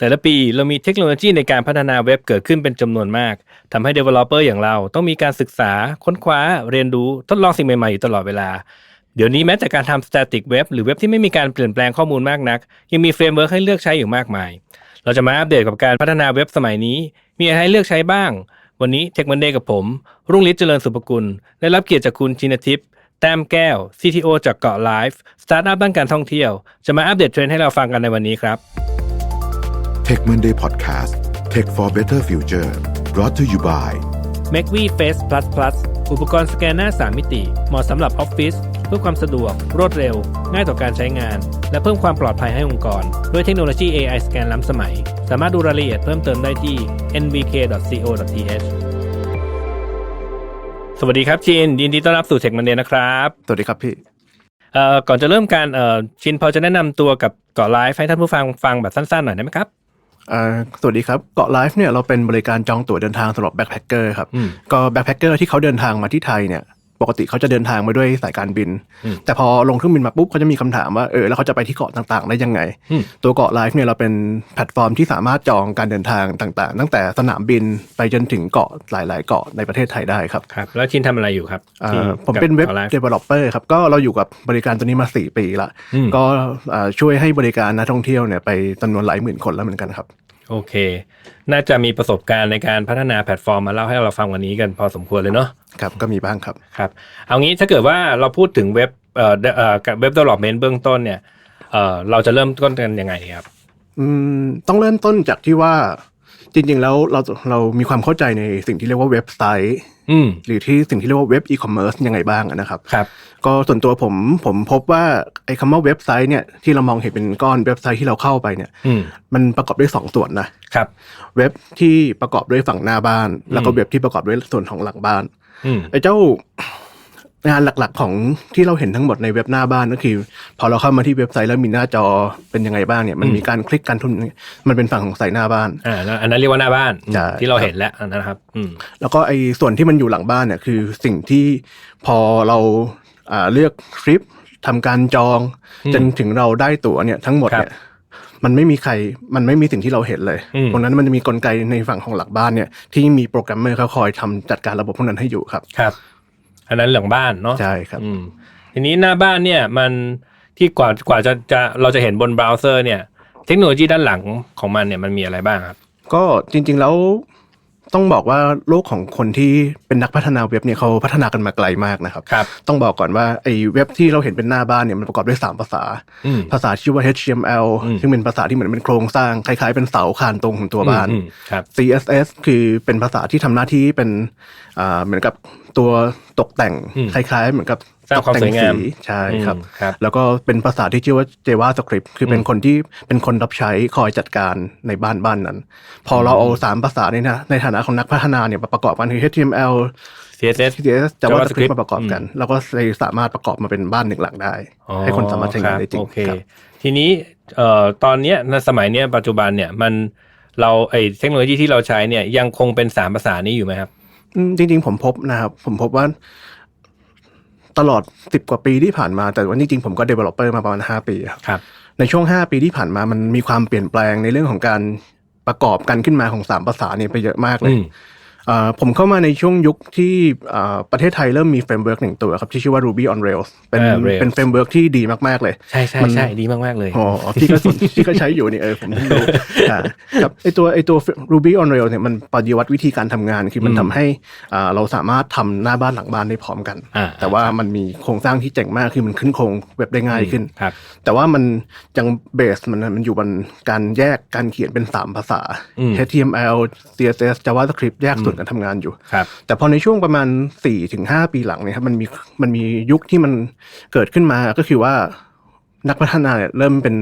แต่ละปีเรามีเทคโนโลยีในการพัฒนาเว็บเกิดขึ้นเป็นจำนวนมากทำให้ Developer อย่างเราต้องมีการศึกษา ค้นคว้า เรียนรู้ ทดลองสิ่งใหม่ๆอยู่ตลอดเวลา เดี๋ยวนี้แม้แต่การทำ static web หรือเว็บที่ไม่มีการเปลี่ยนแปลงข้อมูลมากนัก ยังมีเฟรมเวิร์กให้เลือกใช้อยู่มากมาย เราจะมาอัปเดตกับการพัฒนาเว็บสมัยนี้ มีอะไรให้เลือกใช้บ้าง วันนี้เทคมันเดย์กับผม รุ่งฤทธิ์เจริญสุภกุล ได้รับเกียรติจากคุณชินทิพย์แต้มแก้ว CTO จากเกาะไลฟ์สตาร์ทอัพด้านการท่องเที่ยว จะมาอัปเดตเทรนด์ให้เราฟังกันในวันนี้ครับ Tech Monday Podcast Tech for Better Future brought to you by m a c v Face Plus Plus อุปกรณ์สแกนหน้า 3 มิติ เหมาะสำหรับออฟฟิศเพื่อความสะดวก รวดเร็ว ง่ายต่อการใช้งาน และเพิ่มความปลอดภัยให้องค์กร ด้วยเทคโนโลยี AI สแกนล้ำสมัย สามารถดูรายละเอียดเพิ่มเติมได้ที่ nvk.co.th สวัสดีครับชินยินดีต้อนรับสู่เทคมันเดย์นะครับ สวัสดีครับพี่เอ่อก่อนจะเริ่มการเอ่อชินพอจะแนะนำตัวกับเกาะไลฟ์ให้ท่านผู้ฟังฟังแบบสั้นๆหน่อยได้ไหมครับเอ่อ สวัสดีครับ เกาะไลฟ์เนี่ยเราเป็นบริการจองตั๋วเดินทางสำหรับแบ็คแพคเกอร์ครับอืมก็แบ็คแพคเกอร์ที่เขาเดินทางมาที่ไทยเนี่ย ปกติเขาจะเดินทางมาด้วยสายการบินอืมแต่พอลงเครื่องบินมาปุ๊บเขาจะมีคำถามว่าเออแล้วเขาจะไปที่เกาะต่างๆ ได้ยังไงอืมตัวเกาะไลฟ์เนี่ยเราเป็นแพลตฟอร์มที่สามารถจองการเดินทางต่างๆ ตั้งแต่สนามบินไปจนถึงเกาะหลาย ๆ เกาะในประเทศไทยได้ครับครับ แล้วชินทำอะไรอยู่ครับเอ่อที่ผมเป็นเว็บกับ Got Life developer ครับก็เราอยู่กับบริการตัวนี้มา 4 ปีละอืมก็เอ่อช่วยให้บริการนักท่องเที่ยวเนี่ยไปจำนวนหลายหมื่นคนแล้วเหมือนกันครับ โอเค น่าจะมีประสบการณ์ในการพัฒนาแพลตฟอร์มมาเล่าให้เราฟังวันนี้กันพอสมควรเลยเนาะครับก็มีบ้างครับครับเอางี้ถ้าเกิดว่าเราพูดถึงเว็บเอ่อเอ่อเว็บ development เบื้องต้นเนี่ยเอ่อเราจะเริ่มต้นกันยังไงดีครับอืมต้องเริ่มต้นจากที่ว่า จริง ๆ แล้วเราเรามีความเข้าใจในสิ่งที่เรียกว่าเว็บไซต์อืมหรือที่สิ่งที่เรียกว่าเว็บอีคอมเมิร์ซยังไงบ้างนะครับครับ ก็ส่วนตัวผมผมพบว่าไอ้คำว่าเว็บไซต์เนี่ยที่เรามองเห็นเป็นก้อนเว็บไซต์ที่เราเข้าไปเนี่ยอืมมันประกอบด้วยสองส่วนนะครับ เว็บที่ประกอบด้วยฝั่งหน้าบ้าน แล้วก็เว็บที่ประกอบด้วยส่วนของหลังบ้านอืมไอ้เจ้า งานหลักๆของที่เราเห็นทั้งหมดในเว็บหน้าบ้านก็คือ พอเราเข้ามาที่เว็บไซต์แล้วมีหน้าจอเป็นยังไงบ้างเนี่ยมันมีการคลิกการทุนมันเป็นฝั่งของสายหน้าบ้านอ่าแล้วอันนั้นเรียกว่าหน้าบ้านใช่ที่เราเห็นแล้วอันนะครับอืมแล้วก็ไอ้ส่วนที่มันอยู่หลังบ้านเนี่ยคือสิ่งที่พอเราอ่าเลือกทริปทำการจองอืมจนถึงเราได้ตั๋วเนี่ยทั้งหมดเนี่ยมันไม่มีใคร มันไม่มีสิ่งที่เราเห็นเลยอืมตรงนั้นมันจะมีกลไกในฝั่งของหลังบ้านเนี่ยที่มีโปรแกรมเมอร์เขาคอยทำจัดการระบบพวกนั้นให้อยู่ครับ ครับ อันนั้นหลังบ้านเนาะใช่ครับอืมทีนี้หน้าบ้านเนี่ยมันที่กว่ากว่าจะจะเราจะเห็นบนเบราว์เซอร์เนี่ย เทคโนโลยีด้านหลังของมันเนี่ยมันมีอะไรบ้างครับ ก็จริง ๆแล้วต้องบอกว่าโลกของคนที่เป็นนักพัฒนาเว็บเนี่ยเขาพัฒนากันมาไกลมากนะครับครับต้องบอกก่อนว่าไอ้เว็บที่เราเห็นเป็นหน้าบ้านเนี่ยมันประกอบด้วย 3 ภาษาอืมภาษาชื่อว่า HTML อืมซึ่งเป็นภาษาที่เหมือนเป็นโครงสร้างคล้ายๆเป็นเสาคานตรงของตัวบ้านอืมครับ CSS คือเป็นภาษาที่ทำหน้าที่เป็นอ่าเหมือนกับตัวตกแต่งอืมคล้ายๆ เหมือนกับสร้างความตกสแต่วยงามใช่ครับอืมครับ แล้วก็เป็นภาษาที่ชื่อว่า JavaScript คือเป็นคนที่เป็นคนรับใช้คอยจัดการในบ้านบ้านนั้น พอเราเอาสามภาษาในนะในฐานะของนักพัฒนาเนี่ยมาประกอบกันคือ HTML CSS CSS JavaScript JavaScript มาประกอบกันเราก็เลยสามารถประกอบมาเป็นบ้านหนึ่งหลังได้อ๋อให้คนสามารถใช้งานได้จริงโอเคครับทีนี้เอ่อตอนเนี้ยในสมัยเนี้ยปัจจุบันเนี่ยมันเราไอเทคโนโลยีที่เราใช้เนี่ยยังคงเป็นสามภาษานี้อยู่ไหมครับอืม จริง ๆ ผมพบนะครับ ผมพบว่าตลอดสิบกว่าปีที่ผ่านมา แต่ว่าจริงๆผมก็ developer มาประมาณห้าปีครับครับ ในช่วงห้าปีที่ผ่านมามันมีความเปลี่ยนแปลงในเรื่องของการประกอบกันขึ้นมาของสามภาษาเนี่ยไปเยอะมากเลยอืมอ่า ผมเข้ามาในช่วงยุคที่อ่าประเทศไทยเริ่มมีเฟรมเวิร์กหนึ่งตัวครับที่ชื่อว่า Ruby on Rails เป็นอ่า Rails เป็นเฟรมเวิร์กที่ดีมาก ๆ เลย ใช่ใช่มันใช่ดีมาก ๆ เลยอ๋อพี่ก็สนพี่ก็ใช้อยู่นี่เออผมเพิ่งรู้อ่าครับไอตัวไอตัว Ruby on Rails เนี่ยมันปฏิวัติวิธีการทำงาน คือมันอืมทำให้อ่าเราสามารถทำหน้าบ้านหลังบ้านได้พร้อมกันอ่าแต่ว่ามันมีโครงสร้างที่เจ๋งมากคือมันขึ้นโครงเว็บได้ง่ายขึ้นครับแต่ว่ามันยังเบสมันมันอยู่บนการแยกการเขียนเป็น 3 ภาษาอืม HTML CSS JavaScript แยกส่วนกันทำงานอยู่ครับแต่พอในช่วงประมาณ4-5ปีหลังเนี่ยครับมันมีมันมียุคที่มันเกิดขึ้นมาก็คือว่านักพัฒนาเนี่ยเริ่มเป็น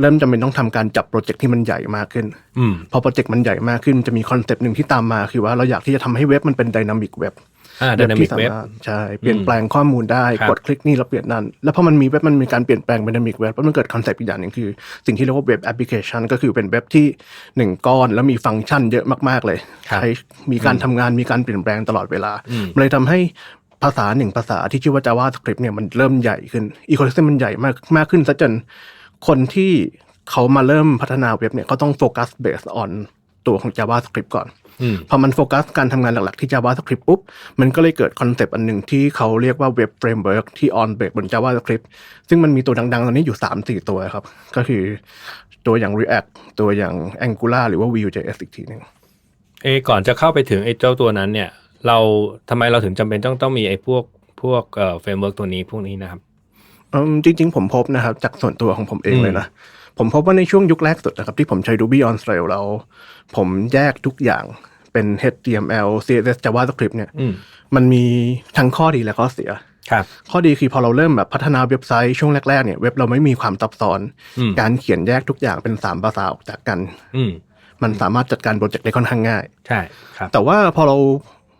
เริ่มจำเป็นต้องทำการจับโปรเจกต์ที่มันใหญ่มากขึ้นอืมพอโปรเจกต์มันใหญ่มากขึ้นจะมีคอนเซปต์หนึ่งที่ตามมา คือว่าเราอยากที่จะทำให้เว็บมันเป็นดินามิกเว็บอ่า เว็บ dynamic ที่สา web มารถใช่เปลี่ยนแปลงข้อมูลได้ครับกดคลิกนี่แล้วเปลี่ยนนั่น แล้วพอมันมีเว็บมันมีการเปลี่ยนแปลงเป็นดินามิกเว็บแล้วมันเกิดคอนเซปต์อีกอย่างหนึ่งคือ สิ่งที่เรียกว่าเว็บแอปพลิเคชันก็คือเป็นเว็บที่หนึ่งก้อนแล้วมีฟังก์ชันเยอะมากๆเลยครับใช้มีการทำงานมีการเปลี่ยนแปลงตลอดเวลาอืมมันเลยทำให้ภาษาหนึ่งภาษาที่ชื่อว่า JavaScript เนี่ยมันเริ่มใหญ่ขึ้นอีโคซิสเต็มมันใหญ่มากมากขึ้นซะจนคนที่เขามาเริ่มพัฒนาเว็บเนี่ยเขาต้องโฟกัสเบสออนตัวของ JavaScript ก่อนอืม พอมันโฟกัสการทำงานหลักๆที่ JavaScript ปุ๊บ มันก็เลยเกิดคอนเซปต์อันหนึ่งที่เขาเรียกว่าเว็บเฟรมเวิร์กที่ออนเบสบน JavaScript ซึ่งมันมีตัวดังๆ ตอนนี้อยู่ 3-4 ตัวครับ ก็คือตัวอย่าง React ตัวอย่าง Angular หรือว่า Vue.js อีกทีหนึ่งเอก่อนจะเข้าไปถึงไอ้เจ้าตัวนั้นเนี่ย เราทำไมเราถึงจำเป็นต้องต้องมีไอ้พวกพวกเอ่อเฟรมเวิร์กตัวนี้พวกนี้นะครับอืมจริง ๆ ผมพบนะครับ จากส่วนตัวของผมเองอืมเลยนะ ผมพบว่าในช่วงยุคแรกสุดนะครับ ที่ผมใช้ Ruby on Rails แล้ว ผมแยกทุกอย่างเป็น HTML CSS JavaScript เนี่ยอืมมันมีทั้งข้อดีและข้อเสียครับข้อดีคือพอเราเริ่มแบบพัฒนาเว็บไซต์ช่วงแรก ๆ เนี่ยเว็บเราไม่มีความซับซ้อนอืมการเขียนแยกทุกอย่างเป็นสามภาษาออกจากกันอืมมันสามารถจัดการโปรเจกต์ได้ค่อนข้างง่าย ใช่ ครับ แต่ว่าพอเรา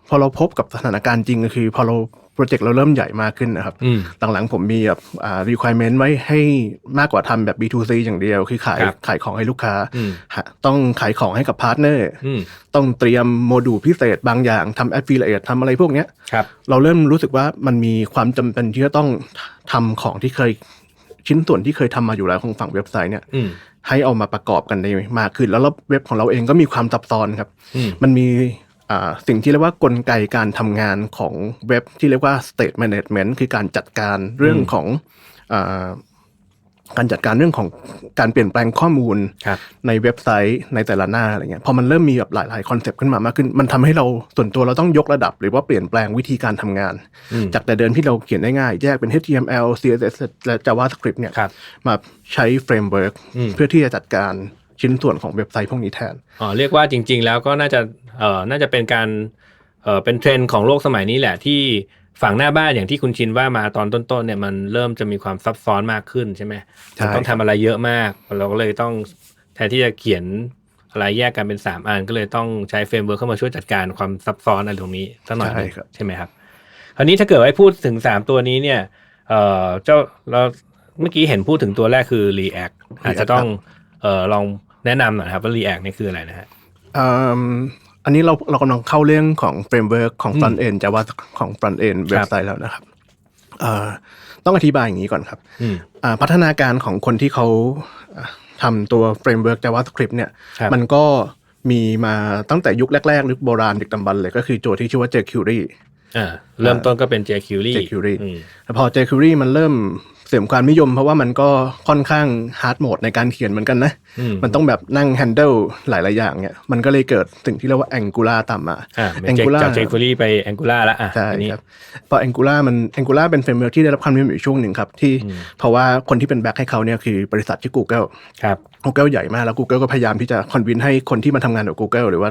พอเราพบกับสถานการณ์จริงก็คือ พอเรา โปรเจกต์เราเริ่มใหญ่มากขึ้นนะครับอืมหลังๆผมมีแบบอ่า requirement ไว้ให้มากกว่าทำแบบ B2C อย่างเดียว คือขายครับขายของให้ลูกค้าอืมฮะต้องขายของให้กับพาร์ทเนอร์อืมต้องเตรียมโมดูลพิเศษบางอย่างทำ affiliate ทำอะไรพวกเนี้ยครับเราเริ่มรู้สึกว่ามันมีความจำเป็นที่จะต้องทำของที่เคยชิ้นส่วนที่เคยทำมาอยู่แล้วของฝั่งเว็บไซต์เนี่ยอืมให้เอามาประกอบกันได้มากขึ้น แล้วเว็บของเราเองก็มีความซับซ้อนครับอืมมันมีอ่า สิ่งที่เรียกว่ากลไกการทำงานของเว็บที่เรียกว่า state management คือการจัดการเรื่องของอาการจัดการเรื่องของการเปลี่ยนแปลงข้อมูลครับในเว็บไซต์ในแต่ละหน้าอะไรเงี้ยพอมันเริ่มมีแบบหลายๆคอนเซปต์ขึ้นมามากขึ้น มันทำให้เราส่วนตัวเราต้องยกระดับ หรือว่าเปลี่ยนแปลงวิธีการทำงานอืมจากแต่เดิมที่เราเขียนได้ง่าย แยกเป็น HTML CSS และ JavaScript เนี่ยครับมาใช้เฟรมเวิร์กอืมเพื่อที่จะจัดการ ชิ้นส่วนของเว็บไซต์พวกนี้แทนอ๋อเรียกว่าจริง ๆ แล้วก็น่าจะเอ่อน่าจะเป็นการเอ่อเป็นเทรนด์ของโลกสมัยนี้แหละที่ฝั่งหน้าบ้านอย่างที่คุณชินว่ามาตอนต้นๆเนี่ยมันเริ่มจะมีความซับซ้อนมากขึ้นใช่ไหมใช่มันต้องทำอะไรเยอะมาก เราก็เลยต้องแทนที่จะเขียนอะไรแยกกันเป็นสามอันก็เลยต้องใช้เฟรมเวิร์กเข้ามาช่วยจัดการความซับซ้อนอะไรตรงนี้สักหน่อยหนึ่งใช่ครับใช่ไหมครับคราวนี้ถ้าเกิดว่าให้พูดถึงสามตัวนี้เนี่ยเอ่อเจ้าเราเมื่อกี้เห็นพูดถึงตัวแรกคือ React อาจจะต้องเอ่อลอง แนะนำหน่อยครับว่า React นี่คืออะไรนะฮะอืมอันนี้เราเรากำลังเข้าเรื่องของเฟรมเวิร์กของอืม front end Java ของ front end เว็บไซต์แล้วนะครับเอ่อต้องอธิบายอย่างนี้ก่อนครับอืมอ่าพัฒนาการของคนที่เขาอ่าทำตัวเฟรมเวิร์ก JavaScript เนี่ยครับมันก็มีมาตั้งแต่ยุคแรกๆยุคโบราณยุคตำบันเลยก็คือโจทย์ที่ชื่อว่า jQuery อ่าเริ่มต้นก็เป็น jQuery jQuery อืมแต่พอ jQuery มันเริ่ม เสื่อมความนิยม เพราะว่ามันก็ค่อนข้างฮาร์ดโหมดในการเขียนเหมือนกันนะอืมมันต้องแบบนั่ง handle หลาย ๆ อย่างเนี่ยมันก็เลยเกิดสิ่งที่เรียกว่า Angular ตามมาอ่าเป็น Angular จาก jQuery ไป Angular แล้วอะใช่อันนี้ครับพอ Angular มัน Angular เป็นเฟรมเวิร์กที่ได้รับความนิยมอยู่ช่วงหนึ่งครับที่เพราะว่าคนที่เป็นแบ็คให้เขาเนี่ยคือบริษัทชื่อ Google ครับ Google ใหญ่มากแล้ว Google ก็พยายามที่จะคอนวินให้คนที่มาทำงานกับ Google หรือว่า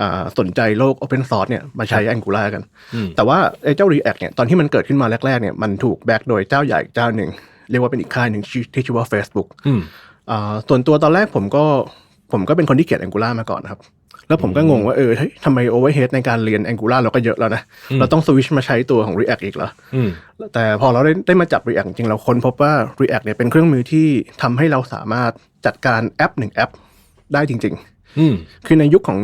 อ่าสนใจโลก Open Source เนี่ยมาใช้ Angular กันอืมแต่ว่าไอ้เจ้า React เนี่ยตอนที่มันเกิดขึ้นมาแรกๆเนี่ยมันถูกแบ็กโดยเจ้าใหญ่เจ้าหนึ่ง เรียกว่าเป็นอีกค่ายหนึ่งชื่อที่ชื่อว่า Facebook อืมอ่าส่วนตัวตอนแรกผมก็ผมก็เป็นคนที่เขียน Angular มาก่อนครับ แล้วผมก็งงว่าเออเฮ้ยทำไม overhead ในการเรียน Angular เราก็เยอะแล้วนะ เราต้องสวิชมาใช้ตัวของ React อีกเหรออืมแต่พอเราได้ได้มาจับ React จริงๆเราค้นพบว่า React เนี่ยเป็นเครื่องมือที่ทำให้เราสามารถจัดการแอปหนึ่งแอปได้จริงอืมๆคือในยุคของ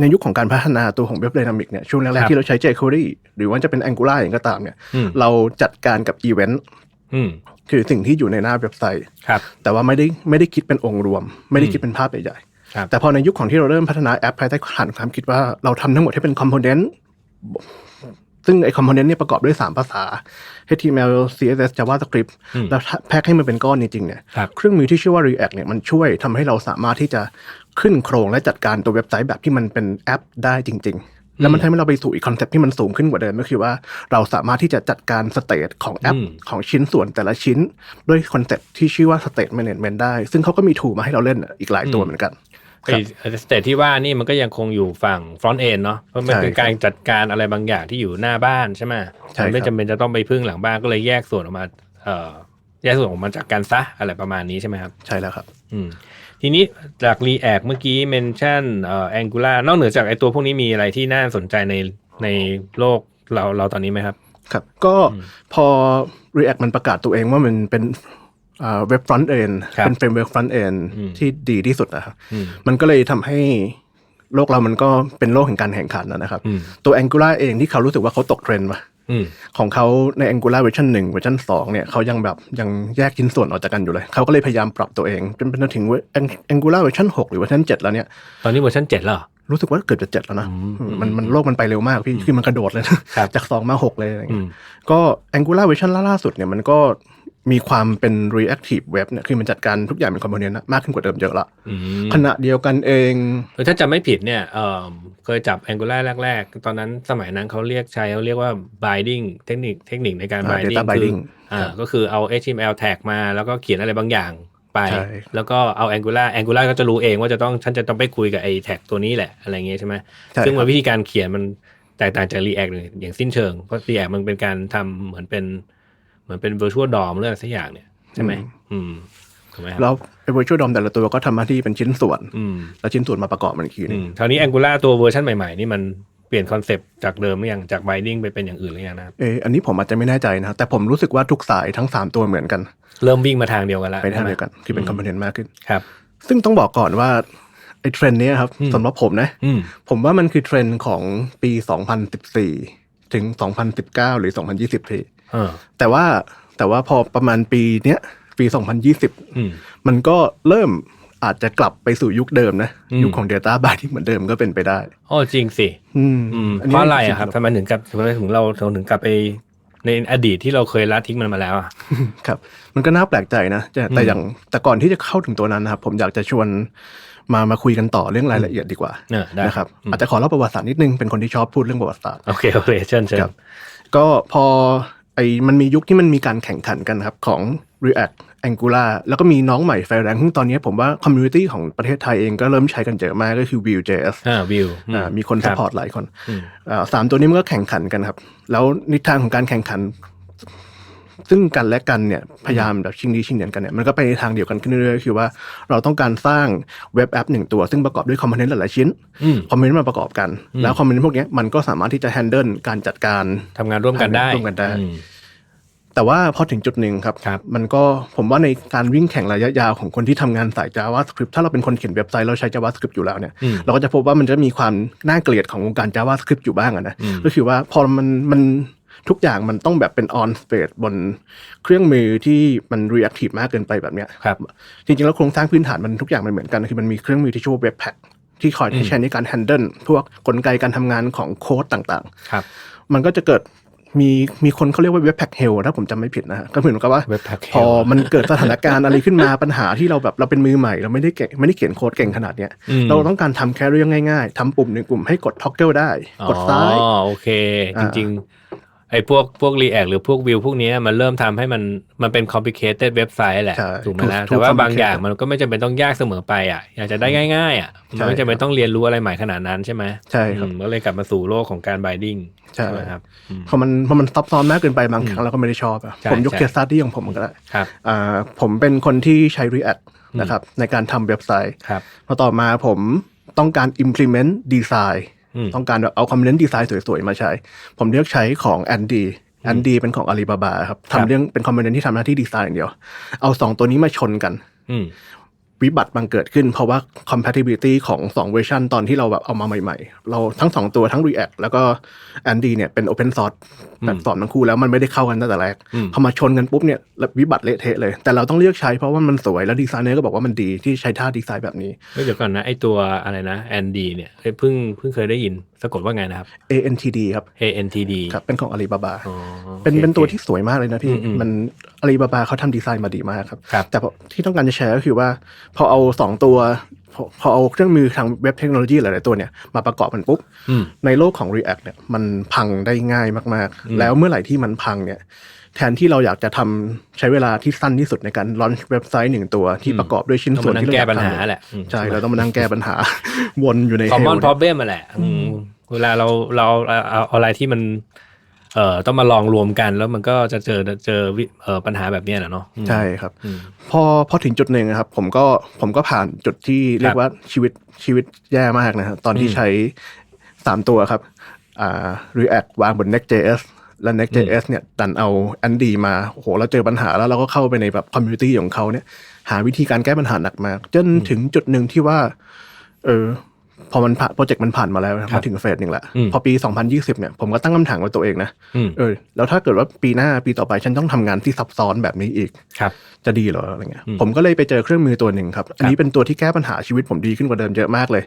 ในยุคของการพัฒนาตัวของ Web Dynamic เนี่ยช่วงแรครักบๆที่เราใช้ jQuery หรือว่าจะเป็น Angular อย่างก็ตามเนี่ยอืมเราจัดการกับ Event อืมคือสิ่งที่อยู่ในหน้าเว็บไซต์ครับแต่ว่าไม่ได้ไม่ได้คิดเป็นองค์รวม ไม่ได้คิดเป็นภาพใหญ่ๆครับ แต่พอในยุคของที่เราเริ่มพัฒนาแอปภายใต้ฐานความคิดว่าเราทำทั้งหมดให้เป็นคอมโพเนนต์ซึ่งไอ้คอมโพเนนต์เนี่ยประกอบด้วย 3 ภาษา HTML CSS JavaScript อืมแล้วแพ็กให้มันเป็นก้อนจริงๆเนี่ยครับเครื่องมือที่ชื่อว่า React เนี่ยมันช่วยทำให้เราสามารถที่จะขึ้นโครงและจัดการตัวเว็บไซต์แบบที่มันเป็นแอปได้จริง ๆ แล้วมันทำให้เราไปสู่อีกคอนเซ็ปต์ที่มันสูงขึ้นกว่าเดิมก็คือว่าเราสามารถที่จะจัดการสเตตของแอปอืมของชิ้นส่วนแต่ละชิ้น ด้วยคอนเซ็ปต์ที่ชื่อว่า state management ได้ ซึ่งเขาก็มีถูมาให้เราเล่นอีกหลายตัวเหมือนกัน ไอ้สเตทที่ว่านี่มันก็ยังคงอยู่ฝั่ง front end เนาะเพราะมันใช่เป็นการจัดการอะไรบางอย่างที่อยู่หน้าบ้านใช่ไหมใช่มันไม่ครับจำเป็นจะต้องไปพึ่งหลังบ้านก็เลยแยกส่วนออกมาเอ่อแยกส่วนออกมาจากกันซะอะไรประมาณนี้ใช่ไหมครับ ใช่แล้วครับ อืมทีนี้จาก React เมื่อกี้ mention เอ่อ Angular นอกเหนือจากไอ้ตัวพวกนี้มีอะไรที่น่าสนใจในในโลกเราเราตอนนี้ไหมครับ ครับ ก็พอ React มันประกาศตัวเองว่ามันเป็น เว็บ front end ครับเป็นเฟรมเวิร์ก front end อืมที่ดีที่สุดนะครับอืมมันก็เลยทำให้โลกเรามันก็เป็นโลกแห่งการแข่งขันนะครับอืมตัว Angular เองที่เขารู้สึกว่าเขาตกเทรนด์มาอืมของเขาใน Angular เวอร์ชันหนึ่งเวอร์ชันสองเนี่ยเขายังแบบยังแยกชิ้นส่วนออกจากกันอยู่เลย เขาก็เลยพยายามปรับตัวเอง จนเป็นถึงเวอร์ Angular เวอร์ชันหกหรือเวอร์ชันเจ็ดแล้วเนี่ย ตอนนี้เวอร์ชันเจ็ดแล้วเหรอรู้สึกว่าเกือบจะเจ็ดแล้วนะอืมมันมันโลกมันไปเร็วมากพี่ คือมันกระโดดเลยนะครับจากสองมาหกเลยอะไรอย่างอืเงี้ยมก็ Angular เวอร์ชันล่าสุดเนี่ยมันก็ มีความเป็น reactive web เนี่ยคือมันจัดการทุกอย่างเป็น component นะมากขึ้นกว่าเดิมเยอะละอืมขณะเดียวกันเองเออถ้าจำไม่ผิดเนี่ยเออเคยจับ Angular แรก ๆ ตอนนั้นสมัยนั้นเขาเรียกใช้เขาเรียกว่า binding เทคนิคเทคนิคในการอ่า binding data คือ binding อ่าครับก็คือเอา HTML tag มาแล้วก็เขียนอะไรบางอย่างไปใช่แล้วก็เอา Angular Angular ก็จะรู้เองว่าจะต้องฉันจะต้องไปคุยกับไอ้ tag ตัวนี้แหละอะไรเงี้ยใช่ไหมใช่ซึ่งคมัรันบวิธีการเขียนมันแตกต่างจาก React เลยอย่างสิ้นเชิงเพราะ React มันเป็นการทำเหมือนเป็นเห มือนเป็น virtual DOM เรื่องอะไรสักอย่างเนี่ยใช่ไหมอืมถูกไหมครับแล้วไอ้ virtual DOM แต่ละตัวก็ทำหน้าที่เป็นชิ้นส่วนอืมแล้วชิ้นส่วนมาประกอบมันอีกทีหนึอืงมคราวนี้ Angular ตัวเวอร์ชันใหม่ๆนี่มันเปลี่ยนคอนเซปต์จากเดิมหรือยังจาก binding ไปเป็นอย่างอื่นหรือยังนะครับเอออันนี้ผมอาจจะไม่แน่ใจนะ แต่ผมรู้สึกว่าทุกสายทั้ง 3 ตัวเหมือนกัน เริ่มวิ่งมาทางเดียวกันแล้วไปทางใช่หมเดียวกันคือเป็นคอมโพเนนต์มากขึ้นครับ ซึ่งต้องบอกก่อนว่าไอ้เทรนด์เนี้ยครับอืมสำหรับผมนะอืมผมว่ามันคือเทรนด์ของปี 2014 ถึง 2019 หรือ 2020พี่เออ แต่ว่าแต่ว่าพอประมาณปีเนี้ยปี2020อืมมันก็เริ่มอาจจะกลับไปสู่ยุคเดิมนะอืมยุคของ Data Binding เหมือนเดิมก็เป็นไปได้อ๋อจริงสิอืมอืมอันเพนี้ราะอะไรอะม่ครับคิดทำไมถึงกับทำไมถึงเราเราถึงกลับไปในอดีตที่เราเคยละทิ้งมันมาแล้วอะครับ มันก็น่าแปลกใจนะแต่แต่อย่างแต่ก่อนที่จะเข้าถึงตัวนั้นนะครับ ผมอยากจะชวนมามาคุยกันต่อเรื่องรายละเอียดดีกว่าเออได้นะครับอืมอาจจะขอเล่าประวัติศาสตร์นิดนึงเป็นคนที่ชอบพูดเรื่องประวัติศาสตร์โอเคโอเคเชิญเชิญครับก็พอ ไอ้มันมียุคที่มันมีการแข่งขันกันครับของ React Angular แล้วก็มีน้องใหม่ไฟแรงซึ่งตอนนี้ผมว่าคอมมูนิตี้ของประเทศไทยเองก็เริ่มใช้กันเยอะมากก็คือ Vue.js อ่าวิวอ่ามีคนคสรับปอร์ตหลายคนอืมอ่าสามตัวนี้มันก็แข่งขันกันครับ แล้วนิทางของการแข่งขัน ซึ่งกันและกันเนี่ยพยายามแบบชิงดีชิงเดียนกันเนี่ยมันก็ไปในทางเดียวกันขึ้นเรื่อยๆคือว่าเราต้องการสร้างเว็บแอปหนึ่งตัว ซึ่งประกอบด้วยคอมโพเนนต์หลายๆชิ้นอืมคอมโพเนนต์มาประกอบกันอืมแล้วคอมโพเนนต์พวกเนี้ยมันก็สามารถที่จะแฮนเดิลการจัดการทำงานร่วมกันได้ร่วมกันได้อืมแต่ว่าพอถึงจุดหนึ่งครับครับมันก็ผมว่าในการวิ่งแข่งระยะยาวของคนที่ทำงานสาย JavaScript ถ้าเราเป็นคนเขียนเว็บไซต์เราใช้ JavaScript อยู่แล้วเนี่ยอืมเราก็จะพบว่ามันจะมีความน่าเกลียดของวงการ JavaScript อยู่บ้างอะนะอืมก็คือว่าพอมันมัน ทุกอย่างมันต้องแบบเป็น on state บนเครื่องมือที่มัน reactive มากเกินไปแบบเนี้ยครับจริงๆแล้วโครงสร้างพื้นฐานมันทุกอย่างมันเหมือนกัน คือมันมีเครื่องมือที่ชื่อว่า Webpack ที่คอยอืมใช้ในการ handle พวกกลไกการทำงานของโค้ดต่างครับๆมันก็จะเกิดมีมีคนเขาเรียกว่า Webpack Hell ถ้าผมจำไม่ผิดนะฮะก็เหมือนกับว่า Webpack พอ Hell มันเกิดสถานการณ์อะไรขึ้นมาปัญหาที่เราแบบเราเป็นมือใหม่ เราไม่ได้เก่งไม่ได้เขียนโค้ดเก่งขนาดเนี้ยอืมเราต้องการทำแค่เรื่องง่าย ๆทำปุ่มหนึ่งปุ่มให้กด toggle ได้ กดซ้ายอ๋อโอเคจอ่าริงๆ ไอ้พวกพวก React หรือพวก Vue พวกเนี้ยมันเริ่มทำให้มันมันเป็น complicated เว็บไซต์แหละใช่ถูกไหมนะถูกแต่ว่าถูกบางอย่าง complicated มันก็ไม่จำเป็นต้องยากเสมอไปอะอยากจะได้ง่ายๆอะมันไม่ใช่จำเป็นต้องเรียนรู้อะไรใหม่ขนาดนั้นใช่ไหมใช่ครับอืมก็เลยกลับมาสู่โลกของการ binding ใช่ไหมครับอืมพอมันพอมันซับซ้อนมากเกินไปบางครั้งเราก็ไม่ได้ชอบอะใช่ผมยกใช่เคสตัดที่ของผมก็ได้ครับอ่าผมเป็นคนที่ใช้ React นะครับในการทำเว็บไซต์ครับพอต่อมาผมต้องการ implement design อืม ต้องการแบบเอา component design สวยๆ มาใช้ ผมเลือกใช้ของ Andy Andy เป็นของ Alibaba ครับครับทำเรื่องเป็น component ที่ทำหน้าที่ดีไซน์อย่างเดียว เอาสองตัวนี้มาชนกันอืม วิบัติบังเกิดขึ้น เพราะว่า compatibility ของ2เวอร์ชันตอนที่เราแบบเอามาใหม่ ๆ เราทั้งสองตัวทั้ง React แล้วก็ Andy เนี่ยเป็น open source แพลตฟอร์มทั้งคู่แล้วมันไม่ได้เข้ากันตั้งแต่แรกอืมพอมาชนกันปุ๊บเนี่ยวิบัติเละเทะเลย แต่เราต้องเลือกใช้เพราะว่ามันสวยแล้วดีไซเนอร์ก็บอกว่ามันดีที่ใช้ท่าดีไซน์แบบนี้เฮ้ยเดี๋ยวก่อนนะไอตัวอะไรนะ Andy เนี่ยเฮ้ยเพิ่งเพิ่งเคยได้ยินสะกดว่าไงนะครับ ANTD ครับ A N T D ครับเป็นของ Alibaba อ๋อเป็นโอคเป็นตัวโอเคที่สวยมากเลยนะพี่อืมอืมมันอาลีบาบาเขาทำดีไซน์มาดีมากครับครับแต่พอที่ต้องการจะแชร์ก็คือว่าพอเอาสองตัวพอพอเอาเครื่องมือทางเว็บเทคโนโลยีหลาย ๆ ตัวเนี่ยมาประกอบกันปุ๊บอืมในโลกของ React เนี่ยมันพังได้ง่ายมากอืมๆแล้วเมื่อไหร่ที่มันพังเนี่ยแทนที่เราอยากจะทำใช้เวลาที่สั้นที่สุดในการลอนเว็บไซต์หนึ่งตัวที่ประกอบด้วยชิ้นต้องส่วมานนั่งที่เราแก้อยากปัญหาทำแหละอืมใช่เราต้องมานั่งแก้ปัญหา วนอยู่ในคอมมอน hell พ r o เบ m มาแหละอืมเวลาเราเราเอาเอาเอาอะไรที่มัน เอ่อต้องมาลองรวมกันแล้วมันก็จะเจอเจอวิเอ่อปัญหาแบบเนี้ยแหละเนาะอืมใช่ครับอืมพอพอถึงจุดหนึ่งนะครับ ผมก็ผมก็ผ่านจุดที่เรียกว่าชีวิตชีวิตแย่มากนะครับตอนที่อืมใช้สามตัวครับอ่า React วางบน Next.js และ Next.js เนี่ยดันเอา Andy มาโอ้โหเราเจอปัญหาแล้วเราก็เข้าไปในแบบคอมมูนิตี้ของเขาเนี่ย หาวิธีการแก้ปัญหาหนักมากจนถึงจุดหนึ่งที่ว่า เออ พอมันผ่านโปรเจกต์มันผ่านมาแล้วนะครับครับมาถึงเฟสหนึ่งละอืมพอปี 2020 เนี่ยผมก็ตั้งคำถามกับตัวเองนะอืมเออแล้วถ้าเกิดว่าปีหน้าปีต่อไปฉันต้องทำงานที่ซับซ้อนแบบนี้อีกครับจะดีเหรออะไรเงี้ยอืมผมก็เลยไปเจอเครื่องมือตัวหนึ่งครับ อันนี้เป็นตัวที่แก้ปัญหาชีวิตผมดีขึ้นกว่าเดิมเยอะมากเลย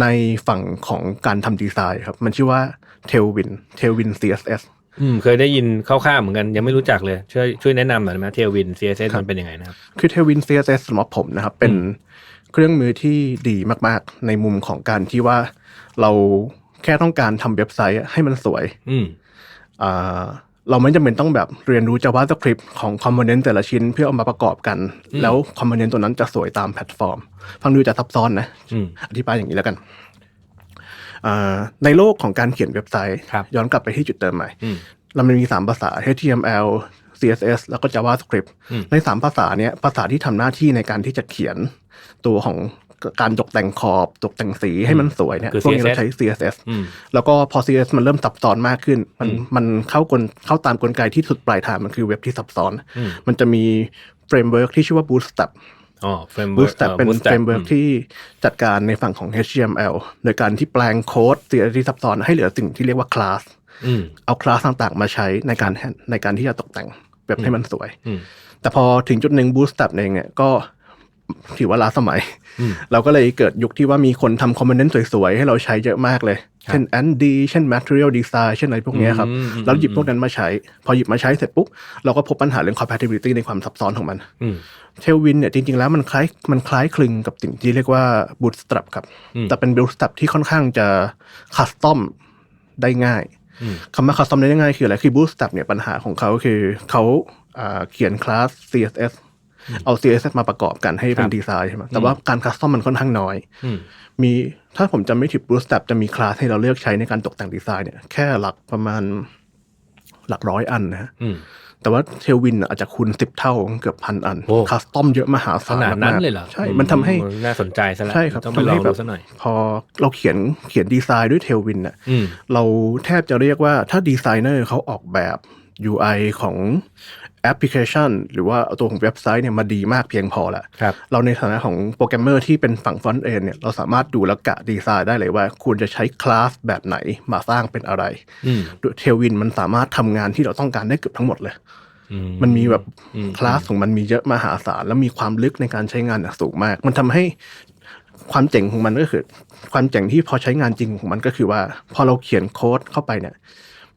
ในฝั่งของการทำดีไซน์ครับ มันชื่อว่า Tailwind Tailwind CSS อืมเคยได้ยินคร่าวๆเหมือนกันยังไม่รู้จักเลย ช่วยช่วยแนะนำหน่อยได้ไหมเทลวิน CSS มันเป็นยังไงนะครับ คือ Tailwind CSS สำหรับผมนะครับ เป็น เครื่องมือที่ดีมากๆ ในมุมของการที่ว่าเราแค่ต้องการทำเว็บไซต์ให้มันสวยอืมอ่าเราไม่จำเป็นต้องแบบเรียนรู้ JavaScript ของคอมโพเนนต์แต่ละชิ้นเพื่อเอามาประกอบกัน แล้วคอมโพเนนต์ตัวนั้นจะสวยตามแพลตฟอร์ม ฟังดูจะซับซ้อนนะอืมอธิบายอย่างนี้แล้วกันอ่าในโลกของการเขียนเว็บไซต์ครับย้อนกลับไปที่จุดเดิมใหม่อืมเรามันมีสามภาษา HTML CSS แล้วก็ JavaScript อืมในสามภาษาเนี้ยภาษาที่ทำหน้าที่ในการที่จะเขียน ตัวของการตกแต่งขอบตกแต่งสีให้มันสวยเนี่ยคือพวกนี้เรา CSS ใช้ CSS อืมแล้วก็พอ CSS มันเริ่มซับซ้อนมากขึ้น มันมันเข้ากลเข้าตามกลไกที่สุดปลายทางมันคือเว็บที่ซับซ้อนอืมมันจะมีเฟรมเวิร์กที่ชื่อว่า Bootstrap อ๋อเฟรม Bootstrap เป็นเฟรมเวิร์กที่จัดการในฝั่งของ HTML โดยการที่แปลงโค้ด CSS ที่ซับซ้อนให้เหลือสิ่งที่เรียกว่าคลาสอืมเอาคลาสต่างๆ มาใช้ในการแฮนในการที่จะตกแต่งเว็บให้มันสวยอืมแต่พอถึงจุดหนึ่ง Bootstrap เองเนี่ยก็ ถือว่าล้าสมัยอืมเราก็เลยเกิดยุคที่ว่ามีคนทำคอมโพเนนต์สวยๆ ให้เราใช้เยอะมากเลยครับเช่น Andy เช่น Material Design เช่นอะไรพวกเนี้ยครับอืมอืมแล้วหยิบพวกนั้นมาใช้ พอหยิบมาใช้เสร็จปุ๊บ เราก็พบปัญหาเรื่อง compatibility ในความซับซ้อนของมันอืมเทลวินเนี่ยจริงๆแล้วมันคล้ายมันคล้ายคลึงกับสิ่งที่เรียกว่า Bootstrap ครับอืมแต่เป็น Bootstrap ที่ค่อนข้างจะคัสตอมได้ง่ายอืมคำว่าคัสตอมได้ง่ายคืออะไรคือ Bootstrap เนี่ยปัญหาของเขาคือเขาอ่าเขียนคลาส CSS เอา CSS มาประกอบกันให้เป็คนรับดีไซน์ใช่ไหมแต่ว่าการคัสตอมมันค่อนข้างน้อยอืมมีถ้าผมจำไม่ผิด Bootstrap จะมีคลาสให้เราเลือกใช้ในการตกแต่งดีไซน์เนี่ยแค่หลักประมาณหลักร้อยอันนะฮะอืมแต่ว่าเทลวินอาจจะคูณสิบเท่าเกือบพันอันโอ้คัสตอมเยอะมหาขศาลนาดนั้นมกๆเลยเหรอ ใช่ มันทำให้อืมน่าสนใจซะแล้วใช่ครับต้องไปทำลอให้งแบดูบซะหน่อย พอเราเขียนเขียนดีไซน์ด้วยเทลวินอะอืมเราแทบจะเรียกว่าถ้าดีไซเนอร์เขาออกแบบ UI ของแอปพลิเคชัน หรือว่าเอาตัวของเว็บไซต์เนี่ยมาดีมากเพียงพอละครับเราในฐานะของโปรแกรมเมอร์ที่เป็นฝั่งฟอนต์เอนเนี่ยเราสามารถดูแล้วกะดีไซน์ได้เลยว่าควรจะใช้คลาสแบบไหนมาสร้างเป็นอะไรอืมเทลวินมันสามารถทำงานที่เราต้องการได้เกือบทั้งหมดเลยอืมันมีแบบอืมคลาสของมันมีเยอะมหาศาลแล้วมีความลึกในการใช้งานอะสูงมาก มันทำให้ความเจ๋งของมันก็คือ ความเจ๋งที่พอใช้งานจริงของมันก็คือว่า พอเราเขียนโค้ดเข้าไปเนี่ย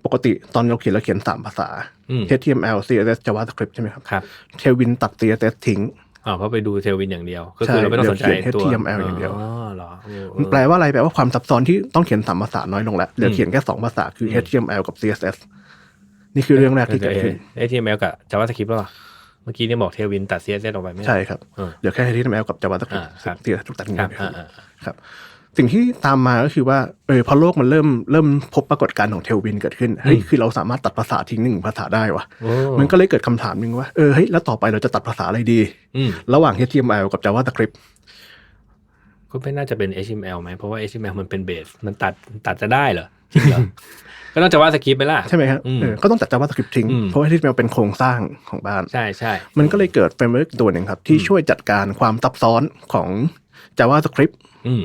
ปกติตอนเราเขียนเราเขียนสามภาษาอืม HTML CSS JavaScript ใช่ไหมครับครับเทลวินตัด CSS ทิ้งอ๋อเพราะไปดูเทลวินอย่างเดียว ก็ใช่คือเราไม่ต้องสนใจเดี๋ยวเขียนตัว HTML อย่างเดียวอ๋อเหรอเออเอมันอแปลว่าอะไรแปลว่าความซับซ้อนที่ต้องเขียนสามภาษาน้อยลงแล้วเหลือเขียนแค่สองภาษาคือ HTML กับ CSS นี่คือเรื่องแรกที่เกิดขึ้นเอ HTML กับ JavaScript แล้วเหรอเมื่อกี้เนี่ยบอกเทลวินตัด CSS ออกไปไหมใช่ครับเออเหลือแค่ HTML กับ JavaScript อ่าครับที่ทุกตัดคเงิรับนอ่าอ่าครับ สิ่งที่ตามมาก็คือว่าเออพอโลกมันเริ่มเริ่มพบปรากฏการณ์ของเทลวินเกิดขึ้นเฮ้ยคือเราสามารถตัดภาษาทิ้งหนึ่งภาษาได้วะโอ้มันก็เลยเกิดคำถามหนึ่งว่าเออเฮ้ยแล้วต่อไปเราจะตัดภาษาอะไรดีอืมระหว่าง HTML กับ JavaScript ก็ไม่น่าจะเป็น HTML ไหมเพราะว่า HTML มันเป็นเบสมันตัดตัดจะได้เหรอจริงเหรอก็ต้อง JavaScript ไปล่ะใช่ไหมครับอืมเออก็ต้องตัด JavaScript ทิ้งอืมเพราะว่า HTML เป็นโครงสร้างของบ้านใช่ใช่มันก็เลยเกิดเฟรมเวิร์กตัวหนึ่งครับ ที่ช่วยจัดการความซับซ้อนของ JavaScript อืม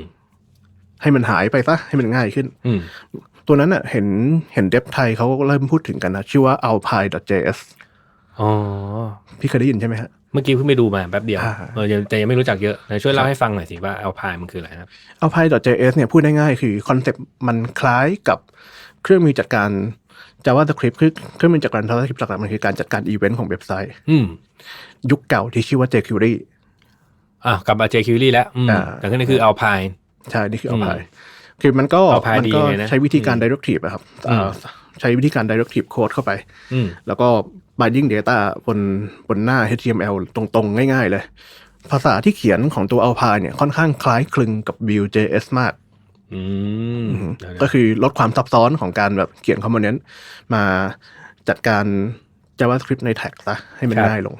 ให้มันหายไปซะให้มันง่ายขึ้นอืมตัวนั้นอะเห็นเห็นเดฟไทยเขาก็เริ่มพูดถึงกันนะ ชื่อว่า alpine.js อ๋อ พี่เคยได้ยินใช่ไหมฮะ เมื่อกี้เพิ่งไปดูมาแป๊บเดียวอ่าเออยังแต่ยังไม่รู้จักเยอะไหนช่วยเล่าให้ฟังหน่อยสิว่า Alpine มันคืออะไรครับ alpine.js เนี่ยพูดง่ายๆคือคอนเซปต์มันคล้ายกับเครื่องมือจัดการ JavaScript คือเครื่องมือจัดการ JavaScript หลักๆมันคือการจัดการอีเวนต์ของเว็บไซต์อืมยุคเก่าที่ชื่อว่า jQuery อะกลับมา jQuery แล้วอืมอ่าแต่ก็นี่คือ Alpine ใช่ นี่คือ alpine คือมันก็ Alpine มันก็ดีเลยนะใช้วิธีการ directive อะครับอ่าใช้วิธีการ directive code เข้าไปอืมแล้วก็ binding data บนบนหน้า HTML ตรงๆ ง่าย ๆ เลย ภาษาที่เขียนของตัว Alpine เนี่ยค่อนข้างคล้ายคลึงกับ Vue.js มากอืมเดี๋ยวนะก็คือลดความซับซ้อนของการแบบเขียนคอมโพเนนต์มาจัดการ JavaScript ในแท็กซะให้มันง่ายลง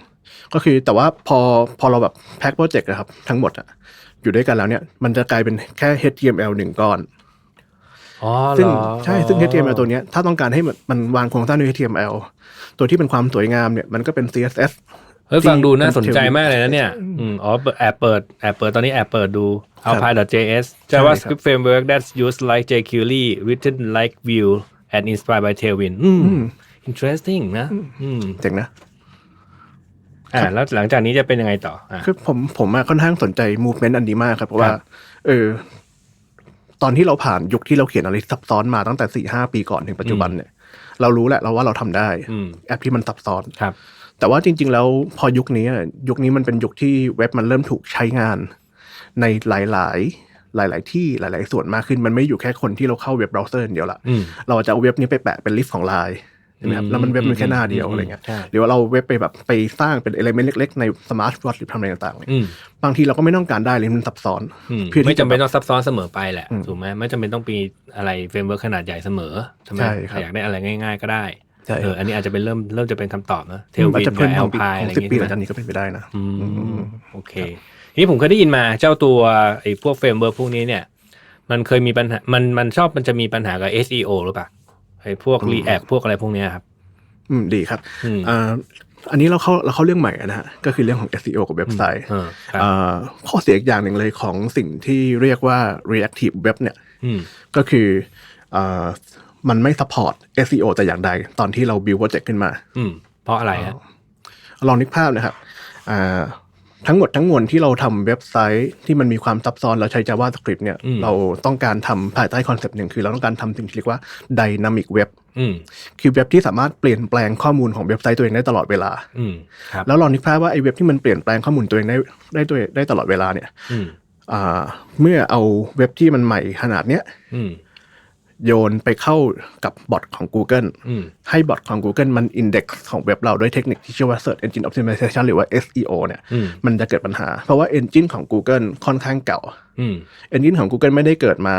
ก็คือแต่ว่าพอพอเราแบบแพ็กโปรเจกต์นะครับ ทั้งหมดอะ อยู่ด้วยกันแล้วเนี่ย มันจะกลายเป็นแค่ HTML หนึ่งก้อนอ๋อซึ่งเหรอใช่ซึ่ง HTML ตัวเนี้ยถ้าต้องการให้มันมันวางโครงสร้างด้วย HTML ตัวที่เป็นความสวยงามเนี่ยมันก็เป็น CSS เฮ้ยฟังดูน่าสนใจที่มากเลยนะเนี่ยอืมอ๋อแอบเปิดแอบเปิดตอนนี้แอบเปิดดู Alpine.js ใช่ครับ JavaScript framework that's used like jQuery written like Vue and inspired by Tailwind อืม interesting นะอืมเจ๋งนะ อ่าแล้วหลังจากนี้จะเป็นยังไงต่ออะคือผมผมอะค่อนข้างสนใจ movement อันนี้มากครับเพราะว่าครับเออ ตอนที่เราผ่านยุคที่เราเขียนอะไรซับซ้อนมาตั้งแต่สี่ห้าปีก่อนถึงปัจจุบันเนี่ย เรารู้แหละเราว่าเราทำได้อืมแอปที่มันซับซ้อนครับ แต่ว่าจริง ๆ แล้วพอยุคนี้อะยุคนี้มันเป็นยุคที่เว็บมันเริ่มถูกใช้งาน ในหลาย ๆหลาย ๆ ที่หลาย ๆ ส่วนมากขึ้นมันไม่อยู่แค่คนที่เราเข้าเว็บเบราว์เซอร์อย่างเดียวละอืมเราจะเอาเว็บนี้ไปแปะเป็นลิสต์ของไลน์ ใช่ไหมครับอืมแล้วมันเว็บมันแค่หน้าเดียวอืมอะไรเงี้ยใช่หรือว่าเราเว็บไปแบบไปสร้างเป็นเอลเมนต์เล็ก ๆ ในสมาร์ทวอทหรือทำอะไรต่างๆเนี่ยอืมบางทีเราก็ไม่ต้องการได้เลยมันซับซ้อนอืมเพื่อไม่ที่จะจำเป็นต้องซับซ้อนเสมอไปแหละอืมถูกไหมไม่จำเป็นต้องมีอะไรเฟรมเวิร์กขนาดใหญ่เสมอใช่ไหมใช่ครับอยากได้อะไรง่าย ๆ ก็ได้ใช่เอออันนี้อาจจะเป็นเริ่มเริ่มจะเป็นคำตอบนะเทลอาจวินจะกัเพิ่บมแอขลองปีพายขอะองไรสิบอย่างปีงี้หลังใช่จากไหมนี้ก็เป็นไปได้นะอือืมมโอเคทีนี้ผมเคยได้ยินมาเจ้าตัวไอ้พวกเฟรมเวิร์กพวกนี้เนี่ย มันเคยมีปัญหามันมันชอบมันจะมีปัญหากับ SEO หรือเปล่า ไอ้พวก React พวกอะไรพวกเนี้ยครับ อืมดีครับอืมอ่าอันนี้เราเข้าเราเข้าเรื่องใหม่นะฮะก็คือเรื่องของ SEO กับเว็บไซต์เออครับอ่าข้อเสียอีกอย่างหนึ่งเลยของสิ่งที่เรียกว่า reactive web เนี่ยอืมก็คืออ่ามันไม่ support SEO แต่อย่างใด ตอนที่เรา build project ขึ้นมาอืมเพราะอะไรฮะลองนึกภาพนะครับอ่า ทั้งหมดทั้งมวลที่เราทำเว็บไซต์ที่มันมีความซับซ้อนเราใช้ JavaScript เนี่ยอืมเราต้องการทำภายใต้คอนเซปต์หนึ่งคือเราต้องการทำสิ่งที่เรียกว่า Dynamic Web อืมคือเว็บที่สามารถเปลี่ยนแปลงข้อมูลของเว็บไซต์ตัวเองได้ตลอดเวลาอืมครับแล้วลองนึกภาพว่าไอ้เว็บที่มันเปลี่ยนแปลงข้อมูลตัวเองได้ได้ตัวได้ตลอดเวลาเนี่ยอืมอ่าเมื่อเอาเว็บที่มันใหม่ขนาดเนี้ยอืม โยนไปเข้ากับบอทของ Google อืมให้บอทของ Google มัน index ของเว็บเราด้วยเทคนิคที่ชื่อว่า Search Engine Optimization หรือว่า SEO เนี่ยอืมมันจะเกิดปัญหา เพราะว่า Engine ของ Google ค่อนข้างเก่าอืม Engine ของ Google ไม่ได้เกิดมา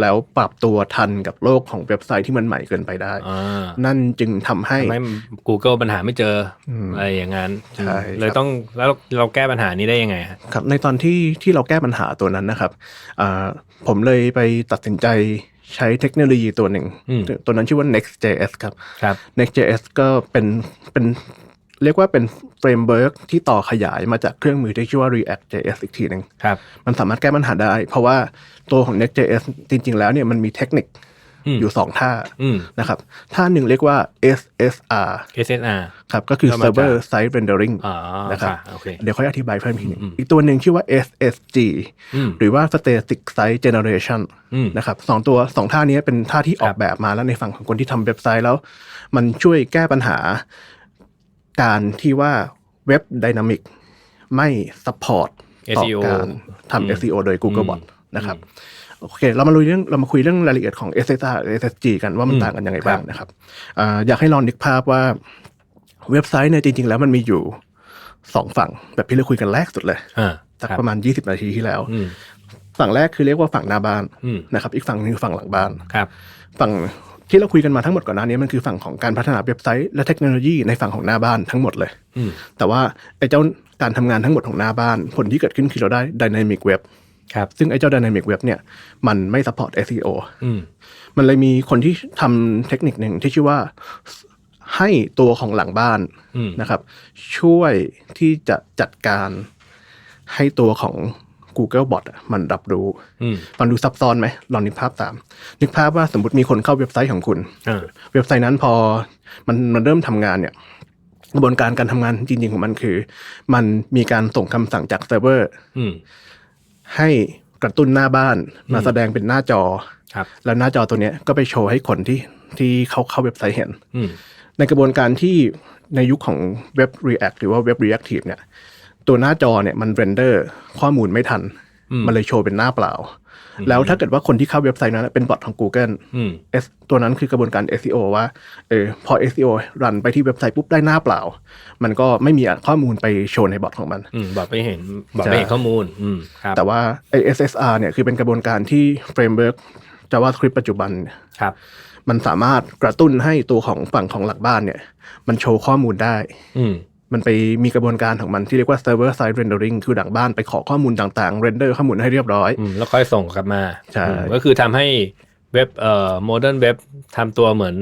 แล้วปรับตัวทันกับโลกของเว็บไซต์ที่มันใหม่เกินไปได้อ่านั่นจึงทำให้ทำให้ Google ปัญหาไม่เจอออะไรอย่างนั้นใช่เลยครับต้องแล้วเราแก้ปัญหานี้ได้ยังไงฮะครับในตอนที่ที่เราแก้ปัญหาตัวนั้นนะครับอ่าผมเลยไปตัดสินใจ ใช้เทคโนโลยีตัวหนึ่งอืมตัวนั้นชื่อว่า Next.js ครับครับ Next.js ก็เป็นเป็นเรียกว่าเป็นเฟรมเวิร์กที่ต่อขยายมาจากเครื่องมือที่ชื่อว่า React.js อีกทีหนึ่งครับมันสามารถแก้ปัญหาได้ เพราะว่าตัวของ Next.js จริง ๆ แล้วเนี่ยมันมีเทคนิค อืมอยู่สองท่าอืมนะครับ ท่าหนึ่งเรียกว่า SSR SNR ครับก็คือก็มาจาก Server Side Rendering อ๋อนะครับค่ะโอเคเดี๋ยวค่อยอธิบายเพิ่มทีหนึงอีกตัวหนึ่งชื่อว่า SSG อืมหรือว่า Static Site Generation อืมนะครับสองตัวสองท่านี้เป็นท่าที่ออกแบบมาแล้วในฝั่งของคนที่ทำเว็บไซต์แล้ว มันช่วยแก้ปัญหา การที่ว่าเว็บ Dynamic ไม่ support ต่อ SEO การอืมทำ SEO โดย Google Bot นะครับ โอเค เรามาลุยเรื่องเรามาคุยเรื่องรายละเอียดของ SSR และ SSG กันว่ามันต่างกันยังไงบ้างนะครับอ่าอยากให้ลองนึกภาพว่าเว็บไซต์เนี่ยจริง ๆ แล้วมันมีอยู่สองฝั่งแบบที่เราคุยกันแรกสุดเลยอ่าสักครับประมาณ20นาทีที่แล้วอืมฝั่งแรกคือเรียกว่าฝั่งหน้าบ้านอืมนะครับ อีกฝั่งหนึงคือฝั่งหลังบ้านครับ ฝั่งที่เราคุยกันมาทั้งหมดก่อนหน้านี้มันคือฝั่งของการพัฒนาเว็บไซต์และเทคโนโลยีในฝั่งของหน้าบ้านทั้งหมดเลยอืมแต่ว่าไอ้เจ้าการทำงานทั้งหมดของหน้าบ้าน ผลที่เกิดขึ้นคือเราได้ Dynamic Web ครับซึ่งไอ้เจ้า Dynamic Web เนี่ยมันไม่ support SEO อืมมันเลยมีคนที่ทำเทคนิคหนึ่งที่ชื่อว่าให้ตัวของหลังบ้านอืมนะครับ ช่วยที่จะจัดการให้ตัวของ Google Bot อะมันรับรู้อืมฟังดูซับซ้อนไหมลองนึกภาพตาม นึกภาพว่าสมมติมีคนเข้าเว็บไซต์ของคุณอ่าเว็บไซต์นั้นพอมันมันเริ่มทำงานเนี่ยกระบวนการการทำงานจริงๆของมันคือ มันมีการส่งคำสั่งจากเซิร์ฟเวอร์อืม ให้กระตุ้นหน้าบ้านมาแสดงเป็นหน้าจอครับแล้วหน้าจอตัวเนี้ยก็ไปโชว์ให้คนที่ที่เขาเข้าเว็บไซต์เห็นอืมในกระบวนการที่ในยุคของเว็บ React หรือว่าเว็บ Reactive เนี่ย ตัวหน้าจอเนี่ยมันเรนเดอร์ข้อมูลไม่ทัน มันเลยโชว์เป็นหน้าเปล่า แล้วถ้าเกิดว่าคนที่เข้าเว็บไซต์นั้นเป็นบอทของ Google อืม S ตัวนั้นคือกระบวนการ SEO ว่าเออพอ SEO รันไปที่เว็บไซต์ปุ๊บได้หน้าเปล่า มันก็ไม่มีข้อมูลไปโชว์ในบอทของมันอืมบอกไปเห็นบอกไปเห็นข้อมูลอืมครับแต่ว่าไอ้ SSR เนี่ยคือเป็นกระบวนการที่เฟรมเวิร์ก JavaScript ปัจจุบันครับมันสามารถกระตุ้นให้ตัวของฝั่งของหลักบ้านเนี่ย มันโชว์ข้อมูลได้ อื มมันไปมีกระบวนการของมันที่เรียกว่า server side rendering คือหลังบ้านไปขอข้อมูลต่างๆ render ข้อมูลให้เรียบร้อยอืมแล้วค่อยส่งกลับมาใช่อืมก็คือทำให้เว็บเอ่อโมเดิร์นเว็บทำตัวเหมือน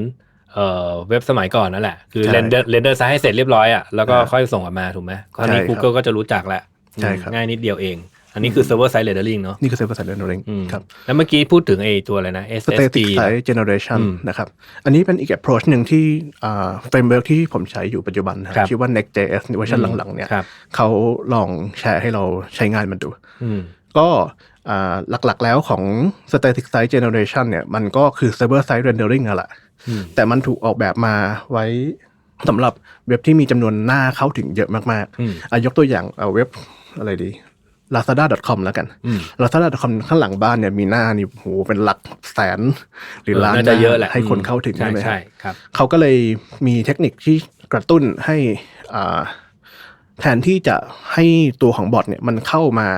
เอ่อเว็บสมัยก่อนนั่นแหละ คือเรนเดอร์เรนเดอร์ซะให้เสร็จเรียบร้อยอะแล้วก็ค่อยส่งออกมาถูกไหมคราวนี้ใช่ครับ Google ก็จะรู้จักแล้วใช่ครับง่ายนิดเดียวเอง อันนี้คือ server side rendering เนาะนี่คือ server side rendering อืมครับแล้วเมื่อกี้พูดถึงไอ้ตัวอะไรนะ SSD static site generation อืมนะครับอันนี้เป็นอีก approach หนึ่งที่อ่า framework ที่ผมใช้อยู่ปัจจุบันนะครับชื่อว่า Next.js เวอร์ชันหลังๆเนี่ยครับเขาลองแชร์ให้เราใช้งานมันดูอืมก็อ่าหลักๆแล้วของ static site generation เนี่ยมันก็คือ server side rendering อะแหละอืมแต่มันถูกออกแบบมาไว้สำหรับเว็บที่มีจำนวนหน้าเข้าถึงเยอะมากอืมๆอะยกตัวอย่างเอาเว็บอะไรดี lazada.com แล้วกันอืม lazada.com ข้างหลังบ้านเนี่ยมีหน้านี่โหเป็นหลักแสน หรือล้านน่าจะเยอะแหละให้คนเข้าถึงใช่ใช่ไหมใช่ครับเขาก็เลยมีเทคนิคที่กระตุ้นให้อ่าแทนที่จะให้ตัวของบอทเนี่ยมันเข้ามา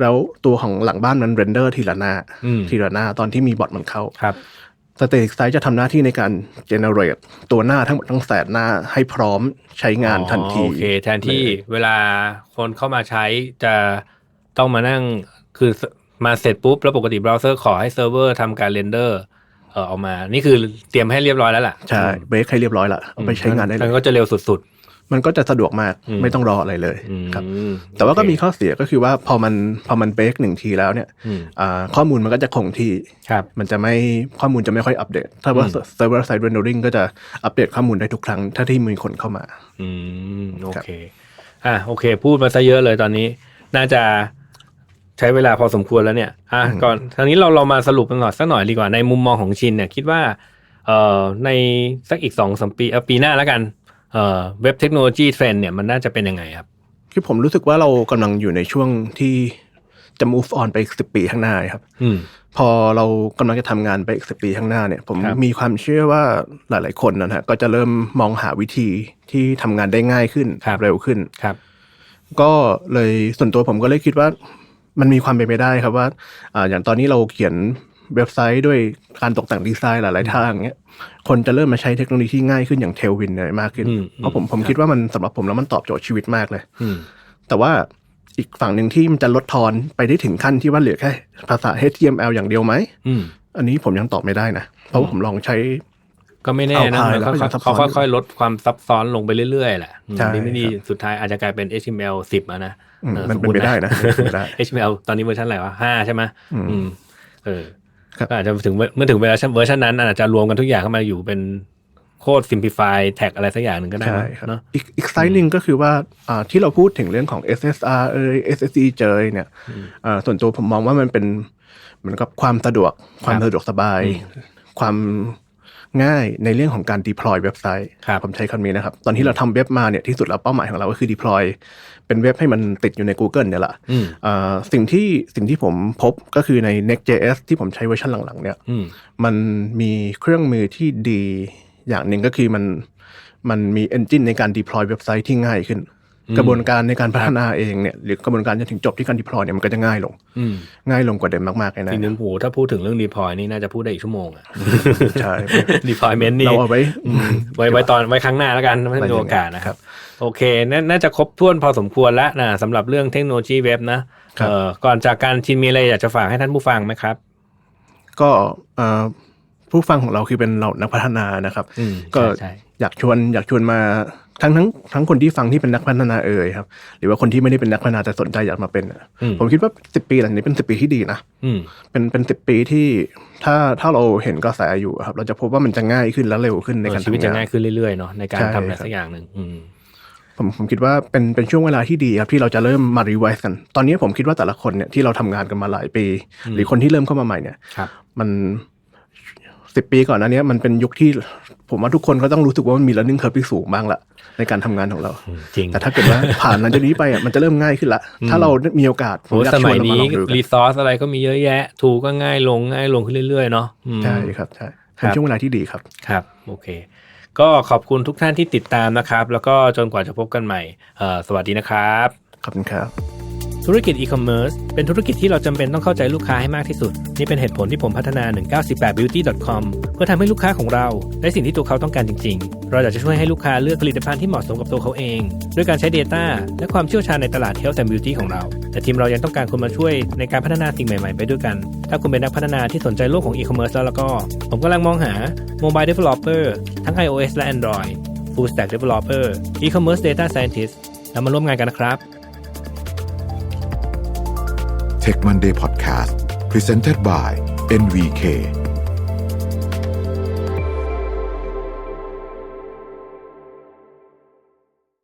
แล้วตัวของหลังบ้านมันเรนเดอร์ทีละหน้าอืมทีละหน้าตอนที่มีบอทมันเข้าครับสเต t ไซ e จะทำหน้าที่ในการ generate ตัวหน้าทั้งหมดทั้งแสนหน้าให้พร้อมใช้งานทันทีอ๋อโอเค แทนที่เวลาคนเข้ามาใช้จะ ต้องมานั่งคือมาเสร็จปุ๊บ แล้วปกติเบราว์เซอร์ขอให้เซิร์ฟเวอร์ทำการเรนเดอร์เออออกมา นี่คือเตรียมให้เรียบร้อยแล้วล่ะ ใช่เบรกให้เรียบร้อยละเอาไปใช้งานได้เลมัยนก็จะเร็วสุดมันก็จะสะดวกมากอืมไม่ต้องรออะไรเลยๆอืมครับแต่ว่าก็โอเคมีข้อเสียก็คือว่าพอมันพอมันเบรกหนึ่งทีแล้วเนี่ยอืมอ่าข้อมูลมันก็จะคงที่ครับมันจะไม่ข้อมูลจะไม่ค่อยอัปเดต ถ้าว่า server side rendering ก็จะอัปเดตข้อมูลได้ทุกครั้ง ถ้าที่มีคนเข้ามาอืมโอเคอะโอเค พูดมาซะเยอะเลยตอนนี้ น่าจะใช้เวลาพอสมควรแล้วเนี่ยอะก่อนทางนี้เราเรามาสรุปกันหน่อยสักหน่อยดีกว่าในมุมมองของชินเนี่ยคิดว่าเอ่อในสักอีกสองสมปีเอ่อปีหน้าแล้วกันเอ่อเว็บเทคโนโลยีเทรนด์เนี่ยมันน่าจะเป็นยังไงครับคือผมรู้สึกว่าเรากำลังอยู่ในช่วงที่จะ move on ไปอีกสิปีข้างหน้าครับอืมพอเรากำลังจะทำงานไปอีกสิปีข้างหน้าเนี่ย ผมครับมีความเชื่อว่าหลาย ๆ คนนะฮะก็จะเริ่มมองหาวิธีที่ทำงานได้ง่ายขึ้นครับเร็วขึ้นครับ ก็เลยส่วนตัวผมก็เลยคิดว่า มันมีความเป็นไปได้ครับว่าอ่าอย่างตอนนี้เราเขียนเว็บไซต์ด้วยการตกแต่งดีไซน์หลาย ๆ ทางเงี้ย คนจะเริ่มมาใช้เทคโนโลยีที่ง่ายขึ้นอย่างเทลวินเนี่ยมากขึ้นอืมเพราะผมผมคิดว่ามันสำหรับผมแล้วมันตอบโจทย์ชีวิตมากเลยอืมแต่ว่าอีกฝั่งหนึ่งที่มันจะลดทอนไปได้ถึงขั้นที่ว่าเหลือแค่ภาษา HTML อย่างเดียวไหมอืมอันนี้ผมยังตอบไม่ได้นะ เพราะว่าผมลองใช้ ก็ไม่แน่นะเอาพายมันแล้วก็ค่ยังซับซ้ออยนๆค่อยๆลดความซับซ้อนลงไปเรื่อย ๆ แหละอืมใช่ดีไม่ดีครับสุดท้ายอาจจะกลายเป็น HTML 10อะนะอื มออมันสเป็นไปได้นะเป็นไปได้ HTML ตอนนี้เวอร์ชันอะไรวะห้าใช่ไหมอืมอืมเออครับก็อาจจะถึงเวเมื่อถึงเวลาเวอร์ชันนั้นอาจจะรวมกันทุกอย่างเข้ามาอยู่เป็นโคตร simplify แท็กอะไรสักอย่างหนึ่งก็ได้ใช่มั้งครับเนาะอีกอีกไซส์หนึ่งก็คือว่าอ่าที่เราพูดถึงเรื่องของ SSR เอย SSD เจอเนี่ยอ่าส่วนตัวผมมองว่ามันเป็นเหมือนกับความสะดวกความสะดวกสบาย ความ ง่ายในเรื่องของการ deploy เว็บไซต์ครับผมใช้คำนี้นะครับ ตอนที่เราทำเว็บมาเนี่ยที่สุดแล้วเป้าหมายของเราก็คือ deploy เป็นเว็บให้มันติดอยู่ใน Google เนี่ยแหละอืมอ่าสิ่งที่สิ่งที่ผมพบก็คือใน Next.js ที่ผมใช้เวอร์ชันหลังๆ เนี่ยอืมมันมีเครื่องมือที่ดีอย่างหนึ่งก็คือมันมันมี engine ในการ deploy เว็บไซต์ที่ง่ายขึ้น กระบวนการในการพัฒนาเองเนี่ยหรือกระบวนการจนถึงจบที่การ deploy เนี่ยมันก็จะง่ายลงอืมง่ายลงกว่าเดิมมากๆเลยนะจริงๆโหถ้าพูดถึงเรื่อง deploy นี่น่าจะพูดได้อีกชั่วโมงอะใช่ deployment นี่เราเอาไว้อืมไว้ไว้ตอนไว้ครั้งหน้าแล้วกันไม่ไว้มียังไงโอกาสนะครับ โอเคนาน่าจะครบถ้วนพอสมควรแล้วนะสำหรับเรื่องเทคโนโลยีเว็บนะครับเอ่อก่อนจากการชินมีอะไรอยากจะฝากให้ท่านผู้ฟังไหมครับ ก็เอ่อผู้ฟังของเราคือเป็นเรานักพัฒนานะครับอืมก็ใช่ใช่อยากชวนอยากชวนมา ทั้งทั้งทั้งคนที่ฟังที่เป็นนักพัฒนาเอ่ยครับ หรือว่าคนที่ไม่ได้เป็นนักพัฒนาแต่สนใจอยากมาเป็นอะอืมผมคิดว่าสิบปีหลังนี้เป็นสิบปีที่ดีนะอืมเป็นเป็นสิบปีที่ถ้าถ้าเราเห็นกระแสอยู่ครับ เราจะพบว่ามันจะง่ายขึ้นและเร็วขึ้นในเออการชีวิตทำจะงานง่ายขึ้นเรื่อยๆเนาะในการใช่ทำอะไรครับสักอย่างหนึ่งอืมผมผมคิดว่าเป็นเป็นช่วงเวลาที่ดีครับที่เราจะเริ่มมารีไวซ์กัน ตอนนี้ผมคิดว่าแต่ละคนเนี่ยที่เราทำงานกันมาหลายปี หรือคนที่เริ่มเข้ามาใหม่เนี่ยครับมัน สิบปีก่อนหนั้นเนี้ยมันเป็นยุคที่ผมว่าทุกคนก็ต้องรู้สึกว่ามันมี learning curve ที่สูงบ้างละในการทำงานของเรา จริง แต่ถ้าเกิดว่าผ่านหลังจากนี้ไปอะมันจะเริ่มง่ายขึ้นละ ถ้าเรามีโอกาสผมโอ้อยากสชวมันยเรามานี้ลองดูกันรีซอสอะไรก็มีเยอะแยะ ถูกก็ง่ายลงง่ายลงขึ้นเรื่อยๆเนาะอืมใช่ครับใช่ครัเป็นบช่วงเวลาที่ดีครับครับโอเค ก็ขอบคุณทุกท่านที่ติดตามนะครับ แล้วก็จนกว่าจะพบกันใหม่เอ่อสวัสดีนะครับขอบคุณครับ ธุรกิจอีคอมเมิร์ซเป็นธุรกิจที่เราจำเป็นต้องเข้าใจลูกค้าให้มากที่สุด นี่เป็นเหตุผลที่ผมพัฒนา 198 beauty.com เพื่อทำให้ลูกค้าของเราได้สิ่งที่ตัวเขาต้องการจริง ๆ เราอยากจะช่วยให้ลูกค้าเลือกผลิตภัณฑ์ที่เหมาะสมกับตัวเขาเอง ด้วยการใช้ Data และความเชี่ยวชาญในตลาด Health and Beauty ของเรา แต่ทีมเรายังต้องการคนมาช่วยในการพัฒนาสิ่งใหม่ๆ ไปด้วยกัน ถ้าคุณเป็นนักพัฒนาที่สนใจโลกของอีคอมเมิร์ซแล้วแล้วก็ ผมกำลังมองหา Mobile Developer ทั้ง iOS และ Android Full Stack Developer E-commerce Data Scientist แล้วมาร่วมงานกันนะครับ Tech Monday Podcast Presented by NVK